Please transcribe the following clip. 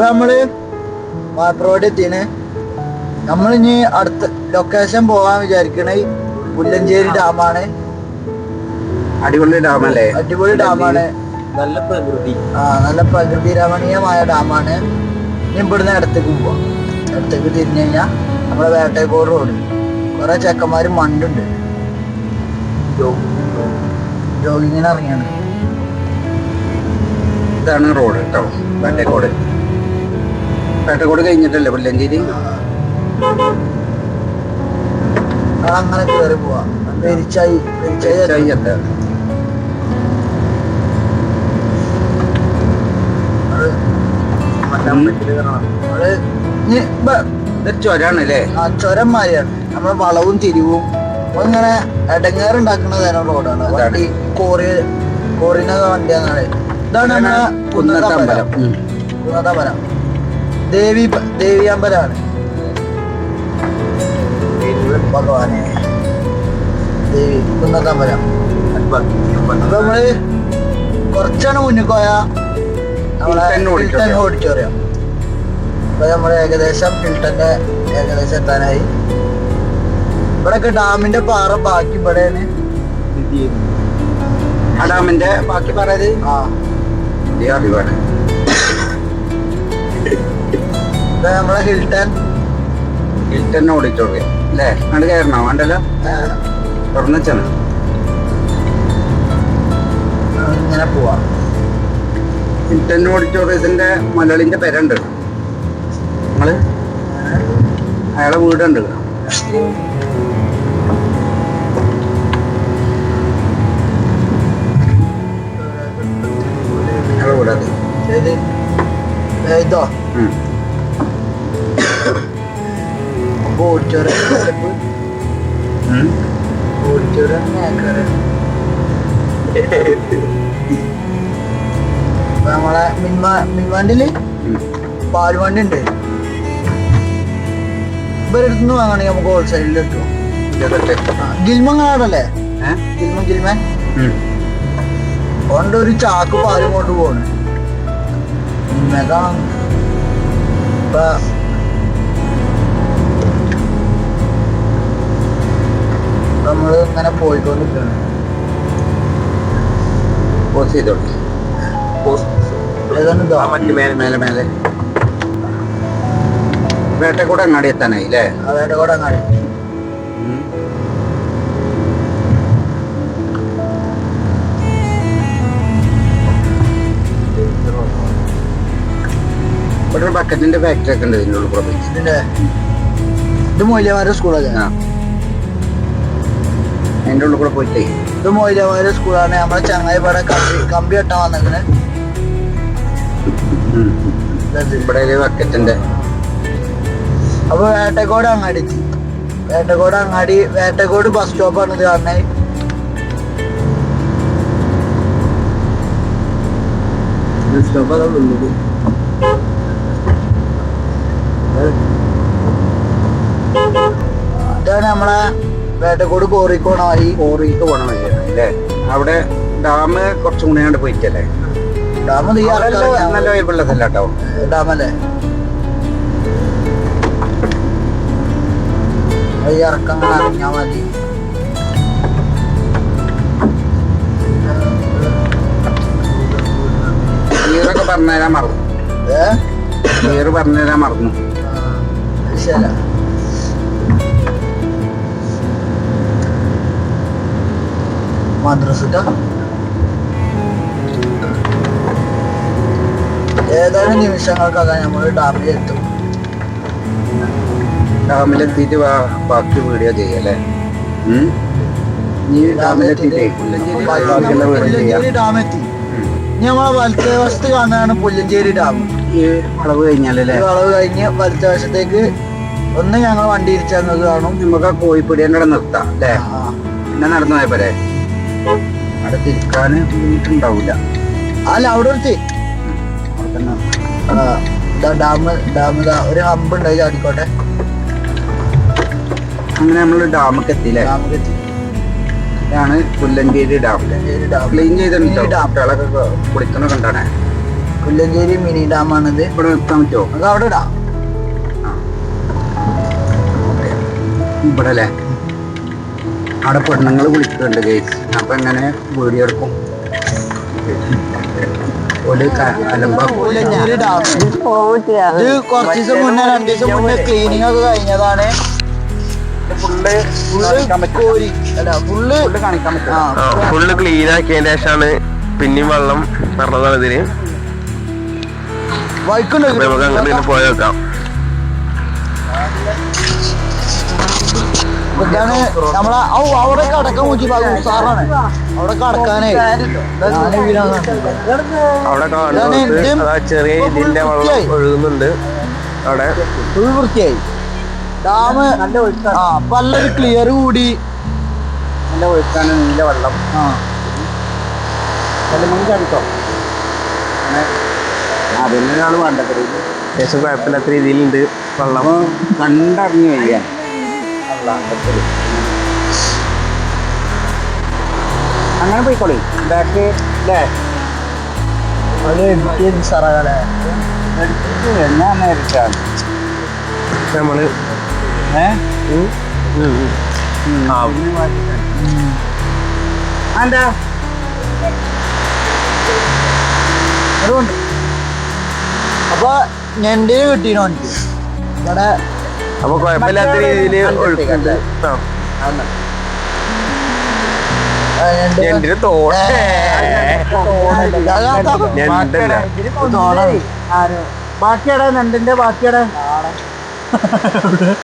നമ്മൾ മാപ്രോഡ് എത്തിന്. നമ്മളിനി അടുത്ത ലൊക്കേഷൻ പോവാൻ വിചാരിക്കണ പുല്ലഞ്ചേരി ഡാമാണ് അടിപൊളി ഡാമല്ലേ അടിപൊളി ഡാമാണ് നല്ല പ്രകൃതി. ആ നല്ല പ്രകൃതി രമണീയമായ ഡാമാണ് ഇനി ഇവിടുന്ന് ഇടത്തേക്ക് പോവാം. ഇടത്തേക്ക് തിരിഞ്ഞു കഴിഞ്ഞാൽ നമ്മളെ വേട്ടയക്കോട് റോഡ് കുറെ ചെക്കന്മാര് മണ്ടുണ്ട്. ജോഗിങ്ങിന് ഇറങ്ങിയാണ്. ഇതാണ് റോഡ് കേട്ടോ പേട്ടക്കോട് പേട്ടക്കോട് കഴിഞ്ഞിട്ടല്ലേ പുല്ലഞ്ചേരി? അങ്ങനെ കയറി പോവാ. പെരിച്ചായി പെരിച്ചായി ചൊരാണല്ലേ? ആ ചൊരം മാതിരിയാണ് നമ്മളെ വളവും തിരിവും. ഇങ്ങനെ ഇടങ്ങേറുണ്ടാക്കുന്ന തരം റോഡാണ്. വണ്ടി കോറി കോറിന വണ്ടിയാണ് ഇതാണ് നമ്മളെ കുന്നത്തമ്പലം കുന്നത്തമ്പലം ദേവി ദേവി ദേവിയമ്പലാണ് ഭഗവാനെ. ദേവി കുന്നത്തമ്പലം അപ്പൊ നമ്മൾ കുറച്ചാണ് മുന്നിൽ പോയാ നമ്മളെ ഓഡിറ്റോറിയം. ഇപ്പൊ നമ്മൾ ഏകദേശം ഹിൽട്ടന്റെ ഏകദേശം എത്താനായി. ഇവിടൊക്കെ ഡാമിന്റെ പാറ ബാക്കി ഇവിടെയാണ്. ഡാമിന്റെ ബാക്കി പറയുന്നത് ആ. ഈ അറിവാണ് നമ്മളെ ഹിൽട്ടൺ. ഹിൽട്ടൺ ഓഡിറ്റോറിയം അല്ലേ? അങ്ങോട്ട് കയറണോ? വേണ്ടല്ലോ? ആ, തുറന്നു വെച്ചാണ് ഇങ്ങനെ പോവാ. ഹിൽട്ടൺ ഓഡിറ്റോറിയത്തിന്റെ മലയാളിന്റെ പേരുണ്ട്. നമ്മൾ? അയാളെ വീടുണ്ട്. ഇതോ. ഓഡിറ്റോറിയം. ഓഡിറ്റോറിയം നമ്മളെ മിൻവാ മിൻവാണ്ടിൽ. പാൽവണ്ടി ഉണ്ട് ഇവരെടുത്തുനിന്ന് വാങ്ങണമെങ്കിൽ നമുക്ക് ഹോൾസെയിലിൽ കിട്ടും. ഗിൽമങ്ങാടല്ലേ ഗിൽമൻ കാണാടല്ലേ ഏ? ഗിൽമൻ ഗിൽമൻ ഉം. കൊണ്ട് ഒരു ചാക്ക് പാൽ കൊണ്ട് പോണ് ഇന്നതാണ് ഇപ്പൊ നമ്മൾ ഇങ്ങനെ പോയിക്കൊണ്ടിരിക്കാണ്. പോസ് ചെയ്തോളൂ. ഏതാണ് ഇതോ? മറ്റു മേലെ മേലെ മേലെ. വേട്ടക്കൂടെ അങ്ങാടി എത്താനായി അല്ലേ വേട്ടക്കൂടെ കൂടെ അങ്ങാടി ഇവിടെ ബക്കറ്റിന്റെ ഫാക്ടറി ഒക്കെ ഉണ്ട് ഇതിന്റെ ഉള്ളിൽ ഇത് മൊയിലമാരുടെ സ്കൂളല്ലേ ആ അതിന്റെ ഉള്ളിൽ കൂടെ പോയിട്ടേ. ഇത് മൊയിലമാരുടെ സ്കൂളാണ് നമ്മളെ ചങ്ങായിപ്പാടെ കമ്പി കമ്പി കെട്ടാൻ വന്നിങ്ങനെ. ഇവിടെ ഒരു ബക്കറ്റിന്റെ. അപ്പൊ വേട്ടക്കോട് അങ്ങാടി. എത്തി വേട്ടക്കോട് അങ്ങാടി വേട്ടക്കോട് ബസ് സ്റ്റോപ്പാണ് ഇത് കാണുന്നത് ഇതാണ് നമ്മളെ വേട്ടക്കോട് കോറിക്കോണ വഴി കോറിക്ക് പോണ വഴിയാണ് അല്ലേ? അവിടെ ഡാം കുറച്ചും കൂടെ അങ്ങോട്ട് പോയിട്ടല്ലേ? ഡാം നല്ല വൈബുള്ളതല്ല കേട്ടോ? ഡാമല്ലേ? ഈ ഇറക്കം മതി. പറഞ്ഞുതരാൻ മറന്നു. ഏ? പറഞ്ഞുതരാൻ മറന്നു. ശരി മദ്രസക്ക? ഏതാനും നിമിഷങ്ങൾക്കകം നമ്മൾ ഡാമിൽ എത്തും. ഡാമിലെത്തിയിട്ട് ബാക്കി വീഡിയോ ചെയ്യല്ലേ? നീ ഡാമിലെത്തിയിട്ടേ പുല്ലഞ്ചേരി ഡാം എത്തി ഉം. ഇനി നമ്മളെ വലത്തേ വശത്ത് കാണുന്നതാണ് പുല്ലഞ്ചേരി ഡാം. ഈ വളവ് കഴിഞ്ഞാലല്ലേ വളവ് കഴിഞ്ഞ് വലത്തെ വശത്തേക്ക് ഒന്ന് ഞങ്ങൾ വണ്ടി ഇരിച്ചങ്ങ് കാണും. നമുക്ക് ആ കോഴിപ്പൊടി അവിടെ നിർത്താം അല്ലേ പിന്നെ നടന്നു പോയപ്പോലെ അവിടെ ഉണ്ടാവില്ല ബുദ്ധിമുട്ടുണ്ടാവില്ല അല്ല അവിടെ ഡാം ഡാം ഒരു ഹമ്പ് ഉണ്ടായി ചാടിക്കോട്ടെ. അങ്ങനെ നമ്മൾ ഡാമൊക്കെ എത്തിയില്ലേ എത്തി. ഇതാണ് Pullanchery dam. Pullanchery dam. Clean ചെയ്തിട്ടുണ്ടോ? ഡാം. കുട്ടികളൊക്കെ കുളിക്കണ കണ്ടാണേ? പുല്ലഞ്ചേരി മിനി ഡാമാണിത്. ഇവിടെ നിർത്താൻ പറ്റുമോ അത് അവിടെ ഇടാം ഇവിടെ അല്ലേ അവിടെ പെണ്ണുങ്ങൾ വിളിക്കുന്നുണ്ട് ഗൈസ് അപ്പൊ എങ്ങനെ വീഡിയോ എടുക്കും? ഒരു അലമ്പ പുല്ലഞ്ചേരി ഇത് കുറച്ച് ദിവസം മുന്നേ രണ്ടു ദിവസം മുന്നേ ക്ലീനിങ് ഒക്കെ കഴിഞ്ഞതാണ്. ഫുള്ള് ക്ലീൻ ആക്കിയതിന് ശേഷമാണ് പിന്നെയും വെള്ളം നടന്നതാണ് ഇതിന്. നമുക്ക് അങ്ങനെ തന്നെ ഇതാണ് നമ്മളെ ഔ അവിടെ കടക്കാൻ ഉസാറാണ് അവിടെ കടക്കാനേ. അവിടെ കാണുന്നത് ചെറിയ ഇതിന്റെ വെള്ളം ഒഴുകുന്നുണ്ട്. അവിടെ ഫുൾ വൃത്തിയായി. ഡാം ആ പല്ലൊരു ക്ലിയർ കൂടി. നല്ല ഒഴുക്കാണ് നീല വെള്ളം. ആ. അതിനൊരാൾ വേണ്ടത് ഏകദേശം കുഴപ്പമില്ലാത്ത രീതിയിലുണ്ട് വെള്ളം. കണ്ടറിഞ്ഞു വയ്യ. അങ്ങനെ പോയിക്കോളി. ബാക്ക് അല്ലേ അത് എഡിറ്റ് ഞാൻ നേരിട്ടാണ് എന്താ അതുകൊണ്ട്. അപ്പൊ കിട്ടീനോ എനിക്ക്? ഇവിടെ അപ്പൊ കുഴപ്പമില്ലാത്ത രീതിയിൽ ഒഴുക്കുണ്ട് ആ. ആ, ഞണ്ട് ഞണ്ടിന് ഞണ്ടല്ല ബാക്കിയുടെ ബാക്കിയുടെ?